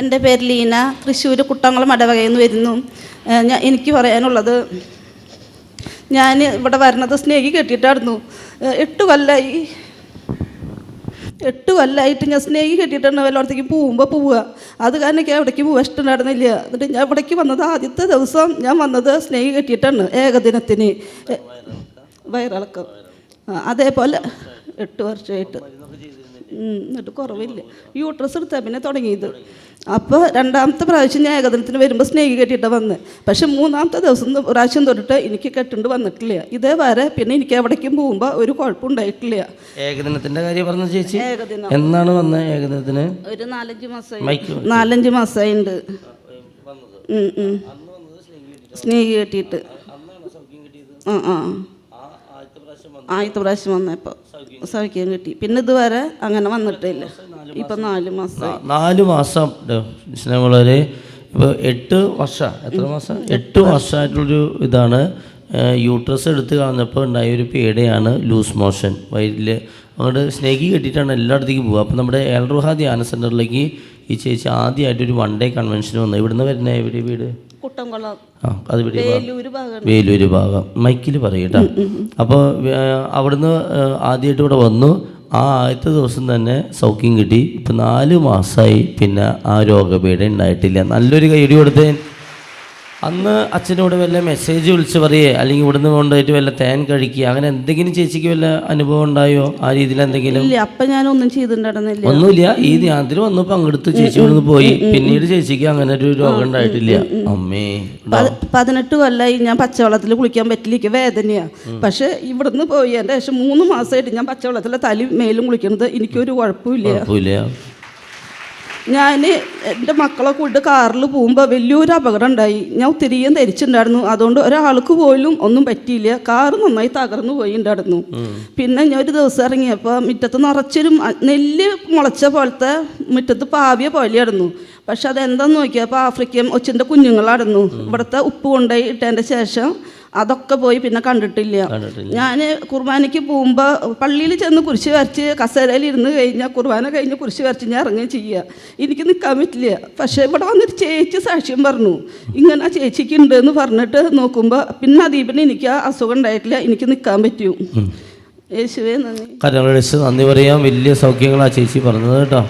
എന്റെ പേര് ലീന. തൃശ്ശൂർ കുട്ടംകുളം അടവകയിൽ നിന്ന് വരുന്നു ഞാൻ എനിക്ക് പറയാനുള്ളത് ഞാൻ ഇവിടെ വരണത് സ്നേഹി കെട്ടിയിട്ടായിരുന്നു. എട്ട് കൊല്ലമായി എട്ട് കൊല്ലമായിട്ട് ഞാൻ സ്നേഹി കെട്ടിയിട്ടാണ് വല്ലോടത്തേക്ക് പോകുമ്പോൾ പോവുക. അത് കാരണം എനിക്ക് എവിടേക്ക് പോകാൻ ഇഷ്ടമുണ്ടായിരുന്നില്ല എന്നിട്ട് ഞാൻ ഇവിടേക്ക് വന്നത് ആദ്യത്തെ ദിവസം ഞാൻ വന്നത് സ്നേഹി കെട്ടിയിട്ടാണ് ഏകദിനത്തിന്. വയറിളക്കം. അതേപോലെ എട്ട് വർഷമായിട്ട്. എന്നിട്ട് കുറവില്ല. യൂട്രസ് എടുത്താൽ പിന്നെ തുടങ്ങിയത്. അപ്പോൾ രണ്ടാമത്തെ പ്രാവശ്യം ഞാൻ ഏകദിനത്തിന് വരുമ്പോൾ സ്നേഹി കെട്ടിയിട്ട് വന്ന്. പക്ഷെ മൂന്നാമത്തെ ദിവസം പ്രാവശ്യം തൊട്ടിട്ട് എനിക്ക് കെട്ടുണ്ട് വന്നിട്ടില്ല. ഇതേ വരെ പിന്നെ എനിക്ക് എവിടേക്കും പോകുമ്പോൾ ഒരു കുഴപ്പം ഉണ്ടായിട്ടില്ല. ഏകദിനത്തിന്റെ കാര്യം പറഞ്ഞ ചേച്ചി? എന്നാണ് വന്ന ഏകദിനത്തിന്? ഒരു നാലഞ്ച് മാസമായി മൈക്ക് നാലഞ്ച് മാസമായിണ്ട്. സ്നേഹി കെട്ടിയിട്ട് ആ ആ. ആദ്യത്തെ പ്രാവശ്യം വന്നപ്പോൾ സൗഖ്യം കിട്ടി. പിന്നെ ഇതുവരെ അങ്ങനെ വന്നിട്ടില്ല. ഇപ്പം നാല് മാസം. നാല് മാസം വളരെ ഇപ്പോൾ എട്ട് വർഷം എത്ര മാസം? എട്ട് വർഷമായിട്ടുള്ളൊരു ഇതാണ്. യൂട്രസ് എടുത്ത് കളഞ്ഞപ്പോൾ ഉണ്ടായ ഒരു പേടിയാണ് ലൂസ് മോഷൻ വയറ്റിൽ അങ്ങോട്ട് സ്നേഹി കെട്ടിയിട്ടാണ് എല്ലായിടത്തേക്കും പോകുക അപ്പോൾ നമ്മുടെ ഏൽറുഹ ധ്യാന സെന്ററിലേക്ക് ഈ ചേച്ചി ആദ്യമായിട്ടൊരു വൺ ഡേ കൺവെൻഷൻ വന്നു. ഇവിടുന്ന് വരുന്ന എവിടെ വീട്? കുട്ടംകുളം അത് വേലൂര് ഭാഗം. വേലൂര് ഭാഗം. മൈക്കിൽ പറയട്ടാ. അപ്പോൾ അവിടുന്ന് ആദ്യമായിട്ട് ഇവിടെ വന്നു. ആ ആദ്യത്തെ ദിവസം തന്നെ സൗഖ്യം കിട്ടി. ഇപ്പം നാല് മാസമായി പിന്നെ ആ രോഗപീഠ ഉണ്ടായിട്ടില്ല. നല്ലൊരു കൈയടി കൊടുത്തേ. അന്ന് അച്ഛനോട് വല്ല മെസ്സേജ് വിളിച്ച് പറയേ അല്ലെങ്കിൽ ഇവിടുന്ന് കൊണ്ടുപോയിട്ട് വല്ല തേൻ കഴിക്കുക അങ്ങനെ എന്തെങ്കിലും ചേച്ചിക്ക് വല്ല അനുഭവം ഉണ്ടായോ? ആ രീതിയിൽ എന്തെങ്കിലും? ഇല്ല അപ്പം ഞാനൊന്നും ചെയ്തിട്ടുണ്ടായിരുന്നില്ല. ഒന്നുമില്ല. ഈ ധ്യാനത്തിൽ വന്ന് പങ്കെടുത്ത് ചേച്ചി ഇവിടുന്ന് പോയി. പിന്നീട് ചേച്ചിക്ക് അങ്ങനെ ഒരു രോഗം ഉണ്ടായിട്ടില്ല. അമ്മേ പതിനെട്ട് കൊല്ലായി. ഞാൻ പച്ചവെള്ളത്തിൽ കുളിക്കാൻ പറ്റില്ല വേദനയാ. പക്ഷെ ഇവിടുന്ന് പോയി. എന്റെ ശേഷം മൂന്ന് മാസമായിട്ട് ഞാൻ പച്ചവെള്ളത്തിലെ തലി മേലും കുളിക്കുന്നത് എനിക്കൊരു കുഴപ്പമില്ല. ഞാൻ എന്റെ മക്കളെ കൂട്ട് കാറിൽ പോകുമ്പോൾ വലിയൊരു അപകടം ഉണ്ടായി. ഞാൻ ഒത്തിരിയും ധരിച്ചിട്ടുണ്ടായിരുന്നു. അതുകൊണ്ട് ഒരാൾക്ക് പോലും ഒന്നും പറ്റിയില്ല. കാറ് നന്നായി തകർന്നു പോയിണ്ടായിരുന്നു. പിന്നെ ഞാൻ ഒരു ദിവസം ഇറങ്ങിയപ്പോൾ മുറ്റത്ത് നിറച്ചൊരു നെല്ല് മുളച്ച പോലത്തെ മുറ്റത്ത് പാവിയ പോലെയായിരുന്നു. പക്ഷെ അതെന്താന്ന് നോക്കിയപ്പോൾ ആഫ്രിക്കൻ ഒച്ചിന്റെ കുഞ്ഞുങ്ങളായിരുന്നു. ഇവിടുത്തെ ഉപ്പ് കൊണ്ടുപോയി ഇട്ടതിന്റെ ശേഷം അതൊക്കെ പോയി പിന്നെ കണ്ടിട്ടില്ല. ഞാൻ കുർബാനയ്ക്ക് പോകുമ്പോൾ പള്ളിയിൽ ചെന്ന് കുരിശ് വരച്ച് കസേരയിൽ ഇരുന്ന് കഴിഞ്ഞാൽ കുർബാന കഴിഞ്ഞ് കുരിശ് വരച്ച് ഞാൻ ഇറങ്ങുകയും ചെയ്യുക എനിക്ക് നിൽക്കാൻ പറ്റില്ല. പക്ഷേ ഇവിടെ വന്നിട്ട് ചേച്ചി സാക്ഷ്യം പറഞ്ഞു. ഇങ്ങനെ ആ ചേച്ചിക്ക് ഉണ്ട് എന്ന് പറഞ്ഞിട്ട് നോക്കുമ്പോൾ പിന്നെ അതീപിന് എനിക്ക് ആ അസുഖം ഉണ്ടായിട്ടില്ല. എനിക്ക് നിൽക്കാൻ പറ്റൂ. യേശുവേ നന്ദി. കരങ്ങളടിച്ച് നന്ദി പറയാം. വലിയ സൗഖ്യങ്ങളാണ് ചേച്ചി പറഞ്ഞത് കേട്ടോ.